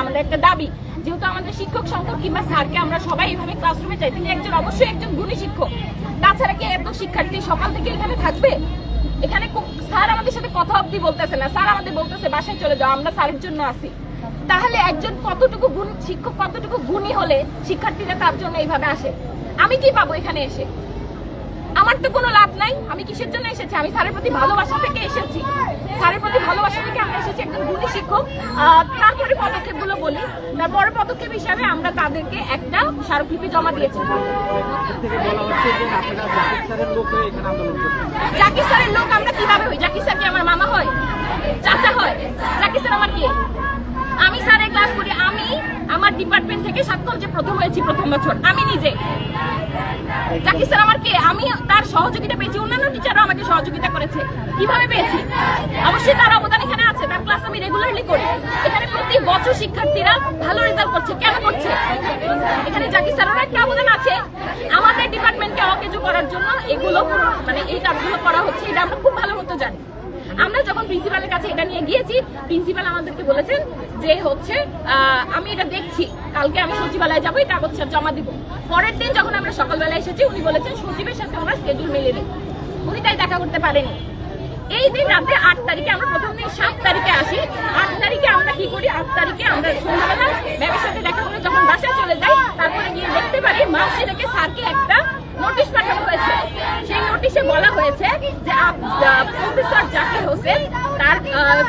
আমাদের একটা দাবি, যেহেতু আমাদের শিক্ষক সংকট কিংবা স্যারকে আমরা সবাই এইভাবে ক্লাসরুমে চাই, তিনি একজন অবশ্যই একজন গুণী শিক্ষক। তাছাড়া কি এত শিক্ষার্থী সকাল থেকে এখানে থাকবে? এখানে স্যার আমাদের সাথে কথা অবধি বলতেছে না। স্যার আমাদের বলতেছে, বাসায় চলে যাও, আমরা স্যারের জন্য আসি। তাহলে একজন কতটুকু গুণ শিক্ষক কতটুকু গুণী হলে শিক্ষার্থীরা তার জন্য এইভাবে আসে? আমি কি পাবো এখানে এসে? আমার তো কোনো লাভ নাই। আমি কিসের জন্য এসেছি? আমি স্যারের প্রতি ভালোবাসা থেকে এসেছি। স্যারের প্রতি ভালোবাসা থেকে আমরা এসেছি একজন গুণী শিক্ষক। তারপরে পদক্ষেপগুলো বলি। তারপরে পদক্ষেপ হিসাবে আমরা তাদেরকে একটা স্মারকলিপি জমা দিয়েছি। জাকির স্যারের লোক আমরা কীভাবে হই? জাকির স্যার কি আমার মামা হয়? চাচা হয়? জাকির স্যার আমার কি আমি স্যারের ক্লাস করি আমি আমার ডিপার্টমেন্ট থেকে সাতকলজে প্রথম হয়েছি, প্রথম বছর। আমি নিজে। জাকির স্যার আমার কে? আমি তার সহযোগিতা পেয়েছি। অন্যান্য টিচারও আমাকে সহযোগিতা করেছে। কীভাবে পেয়েছি? অবশ্যই তার অবদান এখানে আছে। তার ক্লাস আমি রেগুলারলি করি। এখানে প্রতি বছর শিক্ষার্থীরা ভালো রেজাল্ট করছে। কেন করছে? এখানে জাকির স্যারেরও একটা অবদান আছে। আমাদের ডিপার্টমেন্টকে অকেজু করার জন্য এগুলো মানে এই কাজগুলো করা হচ্ছে। এটা আমরা খুব ভালো মতো জানি। আমরা যখন প্রিন্সিপালের কাছে এটা নিয়ে গিয়েছি, প্রিন্সিপাল আমাদেরকে বলেছেন যে হচ্ছে আমি এটা দেখছি। কালকে আমি সচিবালয়ে যাব, এই কাগজ জমা দিব। পরের দিন যখন আমরা সকালবেলা এসেছি, উনি বলেছেন, সচিবের সাথে ওনার স্কেজুল মিলিয়ে দিন উনি তাই দেখা করতে পারেনি। এই দিন রাতে আট তারিখে আমরা প্রথম দিন সাত তারিখে আসি। আট তারিখে আমরা কি করি? আট তারিখে আমরা সন্ধ্যাবেলা ম্যামের সাথে দেখা করে যখন বাসায় চলে যাই, তারপরে গিয়ে দেখতে পারি মার্কশি থেকে স্যারকে একটা নোটিশ পাঠানো হয়েছে। সেই নোটিশে বলা হয়েছে যে প্রফেসর জাকির হোসেন তার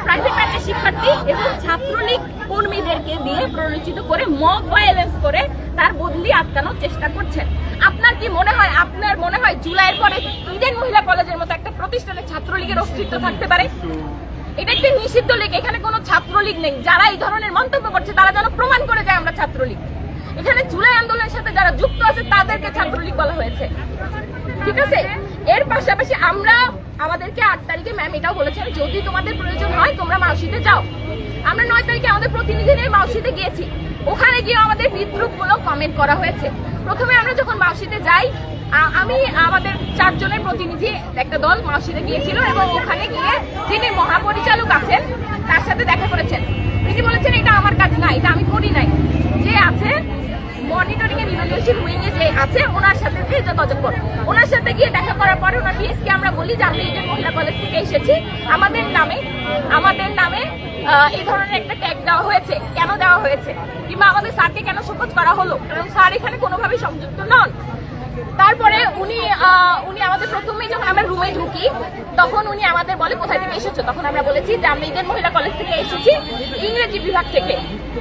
প্রাইভেট ব্যাচের শিক্ষার্থী এবং ছাত্রলীগ কর্মীদেরকে দিয়ে প্ররোচিত করে মব ভায়োলেন্স করে তার বদলি আটকানোর চেষ্টা করছেন। আপনার কি মনে হয়, আপনার মনে হয় জুলাইয়ের পরে ইডেন মহিলা কলেজের মতো একটা প্রতিষ্ঠানে ছাত্রলীগের অস্তিত্ব থাকতে পারে? এটা একটি নিষিদ্ধ লীগ, এখানে কোনো ছাত্রলীগ নেই। যারা এই ধরনের মন্তব্য করছে, তারা যেন প্রমাণ করে যায় আমরা ছাত্রলীগ। এখানে জুলাই আন্দোলনের সাথে যারা যুক্ত আছে, তাদেরকে ছাত্রলীগ বলা হয়েছে। ঠিক আছে? এর পাশাপাশি আমরা আমাদেরকে আট তারিখে ম্যাম এটাও বলেছেন যদি তোমাদের প্রয়োজন হয়, তোমরা মাউসিতে যাও। আমরা নয় তারিখে আমাদের প্রতিনিধি নিয়ে মাউসিতে গিয়েছি। ওখানে গিয়ে আমাদের বিদ্রুপমূলক কমেন্ট করা হয়েছে। প্রথমে আমরা যখন মাউসিতে যাই আমি, আমাদের চারজনের প্রতিনিধি একটা দল মাউসিতে গিয়েছিল এবং ওখানে গিয়ে যিনি মহাপরিচালক আছেন, তার সাথে দেখা করেছেন। তিনি বলেছেন, এটা আমার কাজ না, এটা আমি করি নাই। যে আছে মনিটরিং এর ইভ্যালুয়েশন উইং এ যে আছে, ওনার সাথে গিয়ে যোগাযোগ করো ওনার সাথে গিয়ে দেখা করার পরে ওনার পিএসকে আমরা বলি যে আমরা ইডেন মহিলা কলেজ থেকে এসেছি। আমাদের নামে আমাদের নামে এই ধরনের একটা ট্যাগ দেওয়া হয়েছে। কেন দেওয়া হয়েছে? কিংবা আমাদের স্যারকে কেন শোকজ করা হলো? কারণ স্যার এখানে কোনোভাবেই সংযুক্ত নন। তারপরে উনি উনি আমাদের প্রথমেই যখন আমরা রুমে ঢুকি, তখন উনি আমাদের বলে, কোথায় থেকে এসেছ? তখন আমরা বলেছি যে আমি মহিলা কলেজ থেকে এসেছি, ইংরেজি বিভাগ থেকে।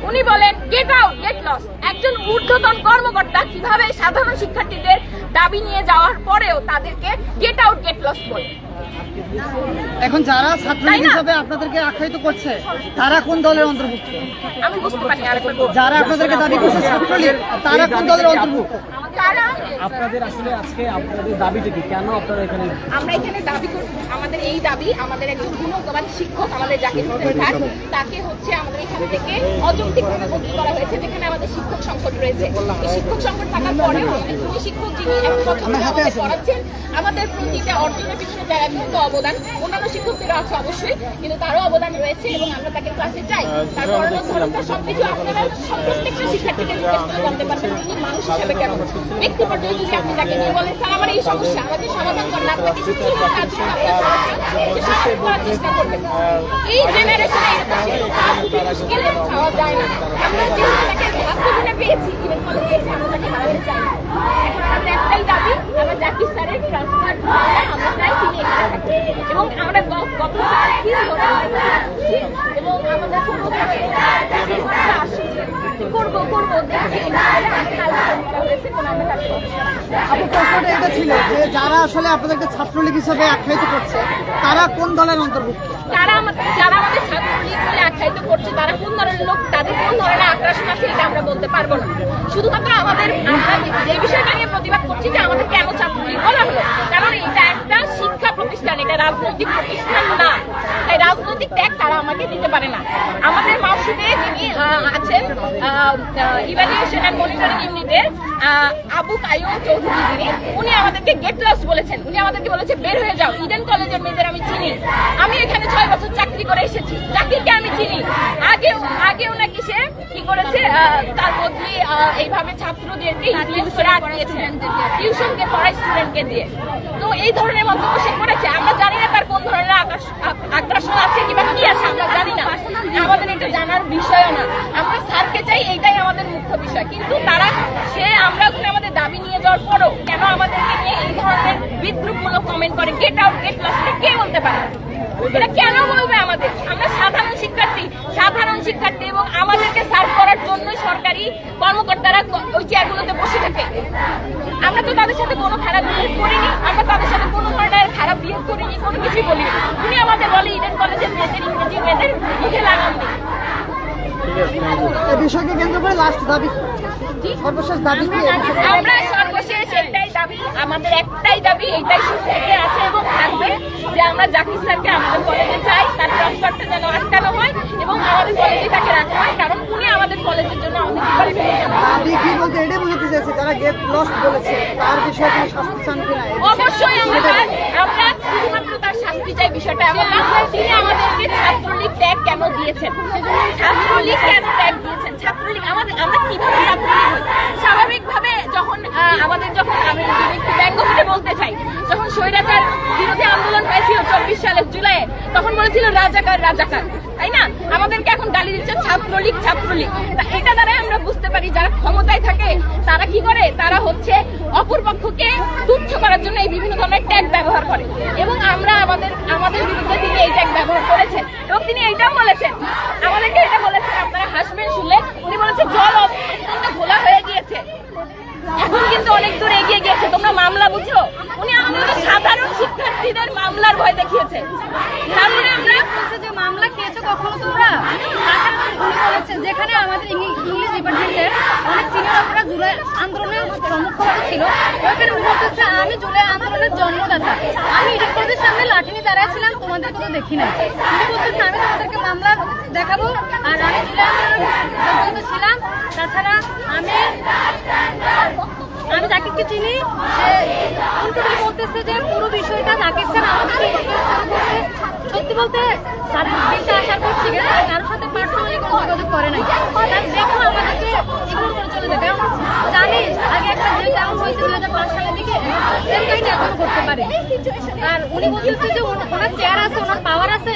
উনি বলেন গেট আউট গেট লস একজন ঊর্ধ্বতন কর্মকর্তা কীভাবে সাধারণ শিক্ষার্থীদের দাবি নিয়ে যাওয়ার পরেও তাদেরকে গেট আউট গেট লস বলে। এখন যারা ছাত্রলীগ তাই হিসাবে আপনাদেরকে আখ্যায়িত করছে তারা কোন দলের অন্তর্ভুক্ত? আমি বুঝতে পারি। যারা আপনাদেরকে দাবি করছে ছাত্রলীগ তারা কোন দলের অন্তর্ভুক্ত? আপনাদের আসলে আজকে আপনাদের দাবিটা কি? কেন আপনারা এখানে আমরা এখানে দাবি করি আমাদের এই দাবি আমাদের একজন গুণগমান শিক্ষক আমাদের হোসেন স্যার তাকে হচ্ছে আমাদের এখান থেকে অযৌক্তিকভাবে বদলি করা হয়েছে যেখানে আমাদের শিক্ষক সংকট রয়েছে। এই শিক্ষক সংকট থাকার পরেও আমাদের শিক্ষক যিনি এক বছর আমাদের পড়াচ্ছেন আমাদের প্রতিটা অর্জনের পিছনে জায়গা কিন্তু অবদান অন্যান্য শিক্ষকদেরও আছে অবশ্যই কিন্তু তারও অবদান রয়েছে এবং আমরা তাকে ক্লাসে চাই। তার পড়ানোর ধরনটা সবকিছু আপনারা সব প্রত্যেকটা শিক্ষার্থীকে জিজ্ঞেস করে জানতে পারবেন তিনি মানুষ হিসেবে কেমন? ব্যক্তি পর্যায়ে যদি আপনি তাকে নিয়ে বলেন স্যার আমার এই সমস্যা আমাদের সমাধান করেন আপনাকে কিছু চেষ্টা করবেন এই জেনারেশনে এরকম যায় আমরা আমরা আমরা আমরা এবং আমরা আমরা এবং আমাদের করব করব দেখছি কালকে করা হয়েছে কোনো আমরা কাজ করছি এটা ছিল যে যারা আসলে ছাত্রলীগ হিসাবে আখ্যায়িত করছে, তারা কোন অন্তর্ভুক্ত? তারা যারা আমাদের ছাত্রলীগ আখ্যায়িত করছে, তারা কোন ধরনের লোক, তাদের কোন ধরনের আছে এটা আমরা বলতে পারব না। শুধুমাত্র আমাদের করছি যে কেন কারণ এটা একটা শিক্ষা প্রতিষ্ঠান, এটা রাজনৈতিক প্রতিষ্ঠান না। তাই রাজনৈতিক ত্যাগ তারা আমাকে দিতে পারে না। আমাদের মাউসিতে যিনি আছেন ইভ্যালুয়েশন অ্যান্ড মনিটরিং ইউনিটের আবু কায়ুম চৌধুরী যিনি, উনি আমাদেরকে গেট লস বলেছেন। উনি আমাদেরকে বলেছে, বের হয়ে যাও। ইডেন কলেজের মেয়েদের আমি চিনি। আমি এখানে ছয় বছর চাকরি করে এসেছি। চাকরিকে আমি চিনি। আগেও আগেও নাকি সে কি করেছে তার বদলি এইভাবে ছাত্রদেরকে ইনফ্লুয়েন্স টিউশনকে পড়ায় স্টুডেন্টকে দিয়ে। তো এই ধরনের মন্তব্য সে করেছে। আমরা জানি না এটা কেন বলবে আমাদের? আমরা সাধারণ শিক্ষার্থী সাধারণ শিক্ষার্থী এবং আমাদেরকে সার্ভ করার জন্যই সরকারি কর্মকর্তারা ওই চেয়ারগুলোতে বসে থাকে। আমরা তো তাদের সাথে কোনো বিহেভ করিনি, আমরা খারাপ বিহেভ করিনি কোনো কিছুই বলিনি। উনি আমাদের বলে ইডেন কলেজের মেয়েদের ইংরেজি মেয়েদের মুখে লাগান এই বিষয়কে কেন্দ্র করে লাস্ট দাবি সর্বশেষ দাবি আমরা সর্বশেষ একটাই দাবি আমাদের একটাই দাবি এইটাই শুরু থেকে আছে এবং থাকবে যে আমরা জাকির স্যারকে আমাদের কলেজে চাই তার ট্রান্সফারটা যেন আটকানো হয় এবং আমাদের কলেজে তাকে রাখা হয় কারণ উনি আমাদের কলেজের জন্য জন্য দাবি কি বলতে এটাই বোঝাতে চাইছে যারা গেট লস্ট বলেছে তার বিষয়ে কোনো শাস্তি চান কিনা? অবশ্যই আমরা আমরা শুধুমাত্র তার শাস্তি চাই বিষয়টা এমন না। তিনি আমাদেরকে ছাত্রলীগ ট্যাগ কেন দিয়েছেন? ছাত্রলীগ কেন ট্যাগ দিয়েছেন? ছাত্রলীগ আমাদের আমরা কীভাবে ছাত্রলীগ স্বাভাবিকভাবে যখন আমাদের যখন আমি একটু ব্যঙ্গ করে বলতে চাই, যখন স্বৈরাচার বিরোধী আন্দোলন হয়েছিল চব্বিশ সালের জুলাই তখন বলেছিল রাজাকার রাজাকার। তাই না? আমাদেরকে এখন গালি দিচ্ছে ছাত্রলীগ ছাত্রলীগ। এটা আমরা বুঝতে পারি যারা ক্ষমতায় থাকে, তারা কি করে? তারা হচ্ছে অপর পক্ষকে তুচ্ছ করার জন্য এই বিভিন্ন ধরনের ট্যাগ ব্যবহার করে। এবং আমরা আমাদের আমাদের বিরুদ্ধে তিনি এই ট্যাগ ব্যবহার করেছেন। এবং তিনি এইটাও বলেছেন। আমাদেরকে এটা বলেছেন, আপনারা হাসবেন, শুনলে। উনি বলেছেন, জল অত্যন্ত ঘোলা হয়ে গিয়েছে। এখন কিন্তু অনেক দূর এগিয়ে গিয়েছে। তোমরা মামলা বুঝো? উনি আমাদের সাধারণ শিক্ষার্থীদের মামলার ভয় দেখিয়েছে। তারপরে আমরা যে মামলা খেয়েছো কখনো তোমরা? যেখানে আমাদের ইংলিশ ডিপার্টমেন্টের অনেক সিনিয়র অফিসার জুলাই আন্দোলনের সম্মুখভাবে ছিল, ওইখানে উনি আমি জুলাই আন্দোলনের জন্মদাতা। আমি ইডিট সামনে লাঠি নিয়ে দাঁড়াইছিলাম, তোমাদের কোনো দেখি নাই। উনি বলতেছে, আমি তোমাদেরকে মামলা দেখাবো, আর আমি জুলাই আন্দোলনের ছিলাম তাছাড়া আমি আমি জাকিরকে চিনি। সে উল্টো বলতেছে যে পুরো বিষয়টা জাকির স্যার করছে। সত্যি বলতে স্যারের বিলটা আসার পর থেকে কারোর সাথে পার্সোনালি কোনো যোগাযোগ করে নাই। স্যার দেখো আমাদেরকে ইগনোর করে চলে কারণ জানি, আগে একটা যে তেমন হয়েছে দুই হাজার পাঁচ সালের দিকে কাহিনী এখনও করতে পারে। আর উনি বলতেছে যে ওনার চেয়ার আছে, ওনার পাওয়ার আছে।